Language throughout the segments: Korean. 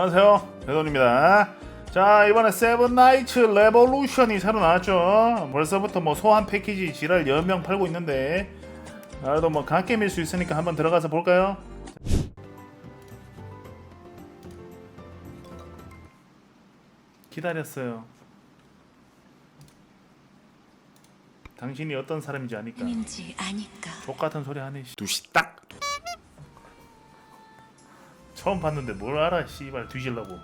안녕하세요. 배돈입니다. 자 이번에 세븐 나이츠 레볼루션이 새로 나왔죠. 벌써부터 뭐 소환 패키지 지랄 10명 팔고 있는데 그래도 뭐 갓게임일 수 있으니까 한번 들어가서 볼까요? 기다렸어요. 당신이 어떤 사람인지 아니까. 똑같은 소리 하네 씨. 두시 딱 처음 봤는데 뭘 알아 씨발. 뒤질라고.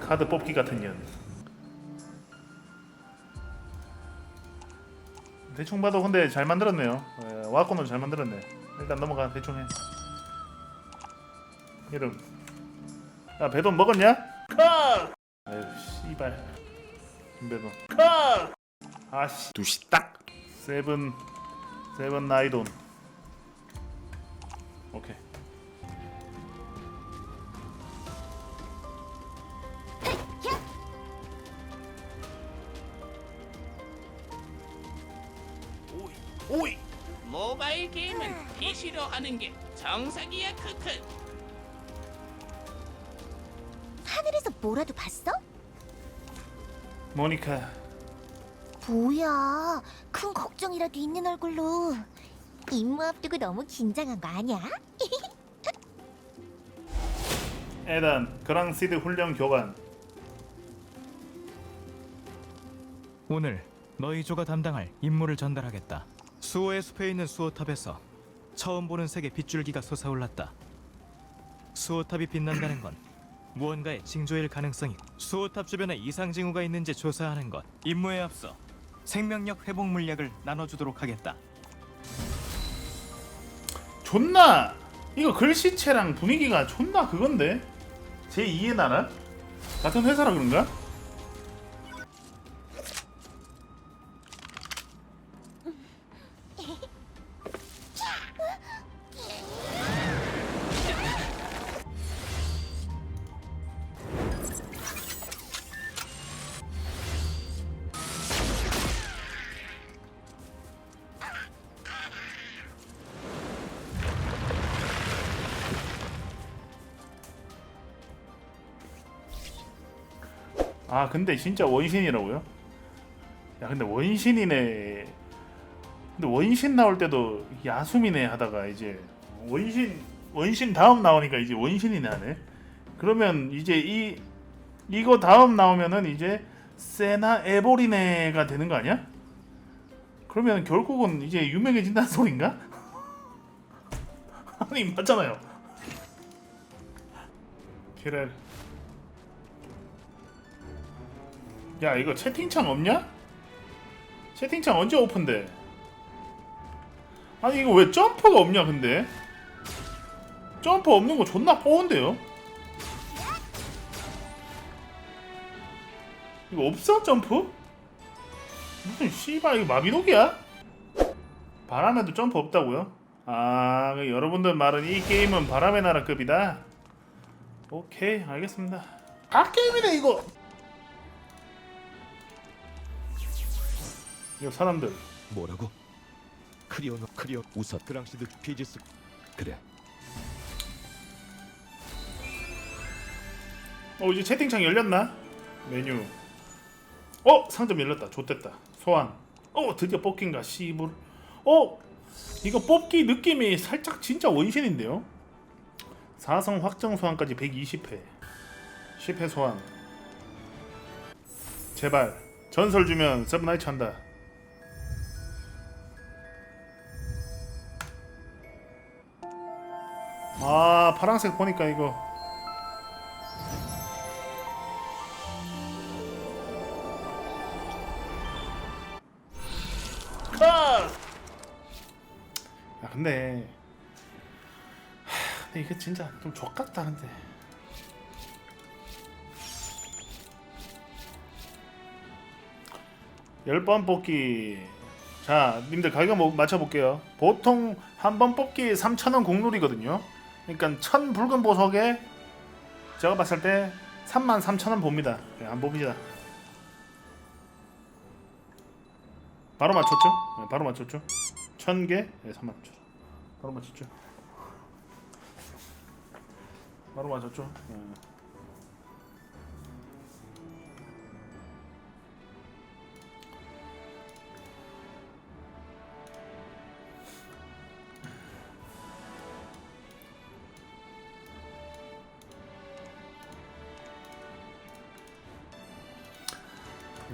카드 뽑기 같은 년. 대충 봐도 근데 잘 만들었네요. 예, 와꾸는 잘 만들었네. 일단 넘어가 대충 해. 이름. 야 배돈 먹었냐? 컷! 아유 씨발. 김배돈. 컷! 아씨. 두시 딱. 세븐. 세븐 나이돈. 오케이 오이 오이. 모바일 게임은 PC로 하는 게 정석이야 크크. 하늘에서 뭐라도 봤어? 모니카. 뭐야? 큰 걱정이라도 있는 얼굴로. 임무 앞두고 너무 긴장한 거 아니야? 에단 그랑시드 훈련 교관. 오늘 너희 조가 담당할 임무를 전달하겠다. 수호의 숲에 있는 수호탑에서 처음 보는 색의 빗줄기가 솟아올랐다. 수호탑이 빛난다는 건 무언가의 징조일 가능성이 수호탑 주변에 이상 징후가 있는지 조사하는 것. 임무에 앞서 생명력 회복 물약을 나눠주도록 하겠다. 존나 이거 글씨체랑 분위기가 존나 그건데 제 2의 나라 같은 회사라 그런가? 아 근데 진짜 원신이라고요? 야 근데 원신이네 근데 원신 나올 때도 야숨이네 하다가 이제 원신 원신 다음 나오니까 이제 원신이네 하네 그러면 이제 이 이거 다음 나오면은 이제 세나 에보리네가 되는 거 아니야? 그러면 결국은 이제 유명해진다는 소린가? 아니 맞잖아요 키렐 야 이거 채팅창 없냐? 채팅창 언제 오픈돼? 아니 이거 왜 점프가 없냐 근데? 점프 없는 거 존나 뽀은데요? 이거 없어 점프? 무슨 씨발 이거 마비노기야? 바람에도 점프 없다고요? 아그 여러분들 말은 이 게임은 바람의 나라급이다 오케이 알겠습니다 아 게임이네 이거 이거 사람들. 뭐라고? 크리오노 크리오 우서 그랑시드 피지스. 그래. 어 이제 채팅창 열렸나? 메뉴. 어 상점 열렸다. 좋됐다. 소환. 어 드디어 뽑기인가 씨불 어 이거 뽑기 느낌이 살짝 진짜 원신인데요? 4성 확정 소환까지 120회. 10회 소환. 제발. 전설 주면 서브나이츠 한다 아 파란색 보니까 이거. 야 근데 하, 근데 이게 진짜 좀 족같다 근데. 열 번 뽑기. 자 님들 가격 뭐 맞춰볼게요. 보통 한 번 뽑기 3,000원 공룰이거든요 그러니까 천 붉은 보석에 제가 봤을 때 33,000원 봅니다 네, 안 봅니다 바로 맞췄죠? 네, 바로 맞췄죠? 1000개? 네, 3만 0 바로 맞췄죠? 바로 맞았죠. 음.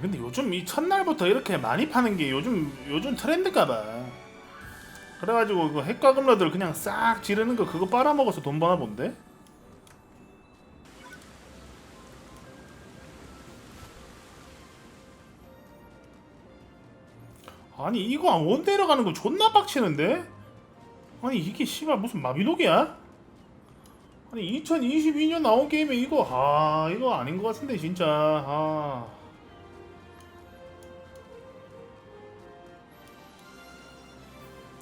근데 요즘 이 첫날부터 이렇게 많이 파는 게 요즘 요즘 트렌드가봐. 그래가지고 그 핵과 금러들 그냥 싹 지르는 거 그거 빨아먹어서 돈 버나 본데? 아니 이거 원 데려가는 거 존나 빡치는데? 아니 이게 씨발 무슨 마비노기야? 아니 2022년 나온 게임에 이거 아 이거 아닌 것 같은데 진짜 아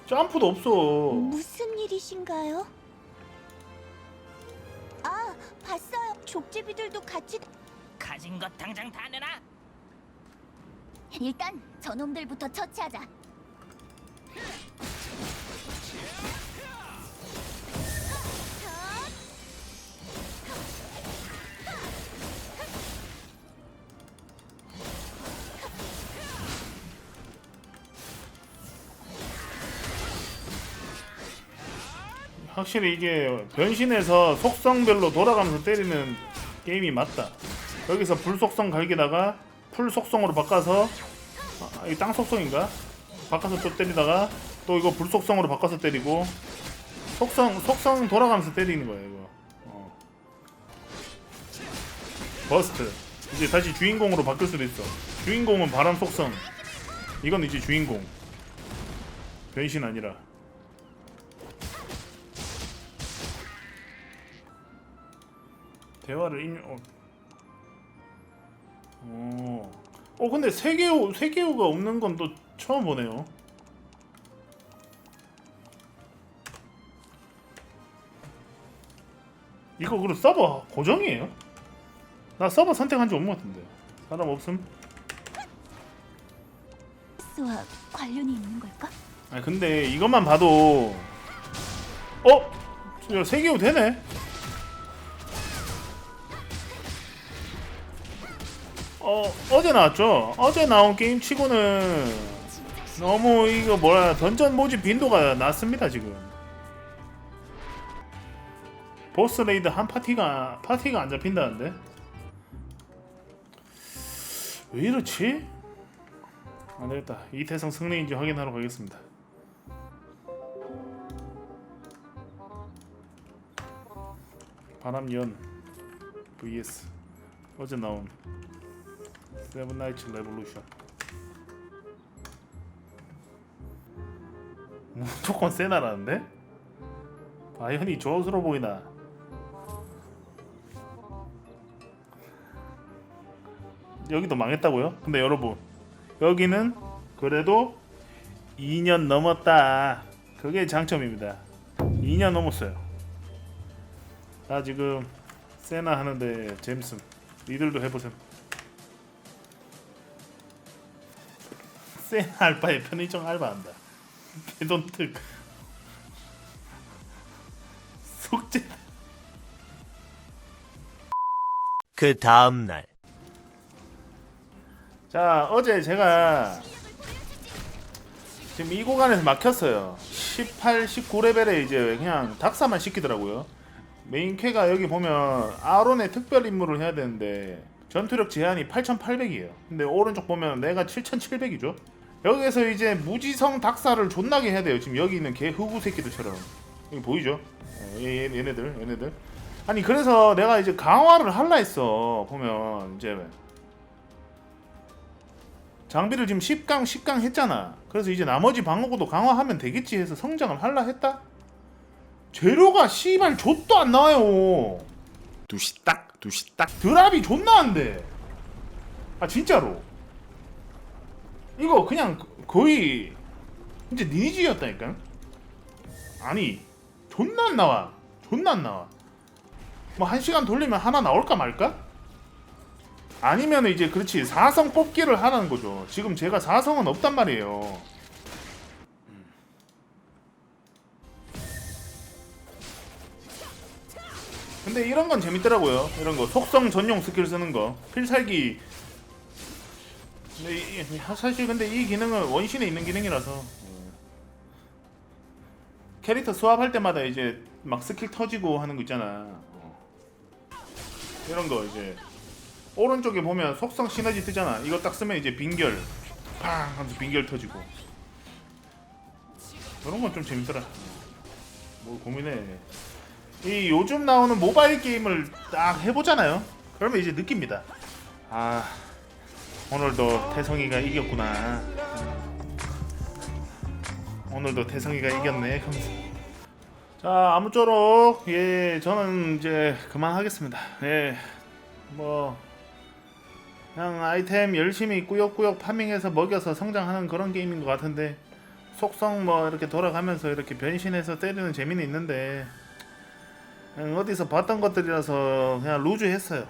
점프도 없어 무슨 일이신가요? 아, 봤어요. 족제비들도 같이 가진 것 당장 다 내놔. 일단 저놈들부터 처치하자. 확실히 이게 변신해서 속성별로 돌아가면서 때리는 게임이 맞다. 여기서 불 속성 갈기다가 풀 속성으로 바꿔서 아, 이땅 속성인가? 바꿔서 또 때리다가 또 이거 불 속성으로 바꿔서 때리고 속성 속성 돌아가면서 때리는 거예요 이거. 어. 버스트 이제 다시 주인공으로 바뀔 수도 있어. 주인공은 바람 속성. 이건 이제 주인공. 변신 아니라. 대화를 입력. 어. 어. 어 근데 세계호 세계호가 없는 건 또 처음 보네요. 이거 그럼 서버 고정이에요? 나 서버 선택한 적 없는 것 같은데. 사람 없음? 스와 관련이 있는 걸까? 아니 근데 이것만 봐도 어? 야, 세계호 되네? 어 어제 나왔죠? 어제 나온 게임 치고는 너무 이거 뭐야 던전 모집 빈도가 낮습니다 지금 보스 레이드 한 파티가 파티가 안 잡힌다는데 왜 이렇지? 안 되겠다 이태성 승리인지 확인하러 가겠습니다 바람연 vs 어제 나온 세븐 나이츠 레볼루션 무조건 세나라는데? 바이언이 조스러워 보이나? 여기도 망했다고요? 근데 여러분 여기는 그래도 2년 넘었다. 그게 장점입니다. 2년 넘었어요. 나 지금 세나 하는데 잼슨 니들도 해보셈. 세 나 알바에 편의점 알바한다. 개돈특 속죄. 그 다음 날. 자 어제 제가 지금 이 구간에서 막혔어요. 18, 19레벨에 이제 그냥 닥사만 시키더라고요. 메인 퀘가 여기 보면 아론의 특별 임무를 해야 되는데 전투력 제한이 8800이에요. 근데 오른쪽 보면 내가 7700이죠 여기에서 이제 무지성 닥사를 존나게 해야 돼요. 지금 여기 있는 개 흑우 새끼들처럼. 여기 보이죠? 예, 얘, 얘, 얘네들 얘네들. 아니 그래서 내가 이제 강화를 할라 했어 보면 이제. 장비를 지금 10강 10강 했잖아. 그래서 이제 나머지 방어구도 강화하면 되겠지 해서 성장을 할라 했다? 재료가 씨발 좆도 안 나와요. 두시 딱 두시 딱. 드랍이 존나 안 돼. 아 진짜로 이거 그냥 거의 이제 니니지였다니까 아니 존나 안 나와 존나 안 나와 뭐 한 시간 돌리면 하나 나올까 말까? 아니면 이제 그렇지 4성 뽑기를 하라는 거죠 지금 제가 4성은 없단 말이에요 근데 이런 건 재밌더라고요. 이런 거 속성 전용 스킬 쓰는 거 필살기. 근데 이, 이- 사실 근데 이 기능은 원신에 있는 기능이라서 캐릭터 수합할 때마다 이제 막 스킬 터지고 하는 거 있잖아. 이런 거 이제 오른쪽에 보면 속성 시너지 뜨잖아. 이거 딱 쓰면 이제 빙결 팡 하면서 빙결 터지고 그런 건 좀 재밌더라. 뭐 고민해. 이 요즘 나오는 모바일 게임을 딱 해보잖아요. 그러면 이제 느낍니다. 아 오늘도 태성이가 이겼구나. 오늘도 태성이가 이겼네. 자 아무쪼록 예 저는 이제 그만하겠습니다. 예 뭐. 그냥 아이템 열심히 꾸역꾸역 파밍해서 먹여서 성장하는 그런 게임인 것 같은데 속성 뭐 이렇게 돌아가면서 이렇게 변신해서 때리는 재미는 있는데 그냥 어디서 봤던 것들이라서 그냥 루즈 했어요.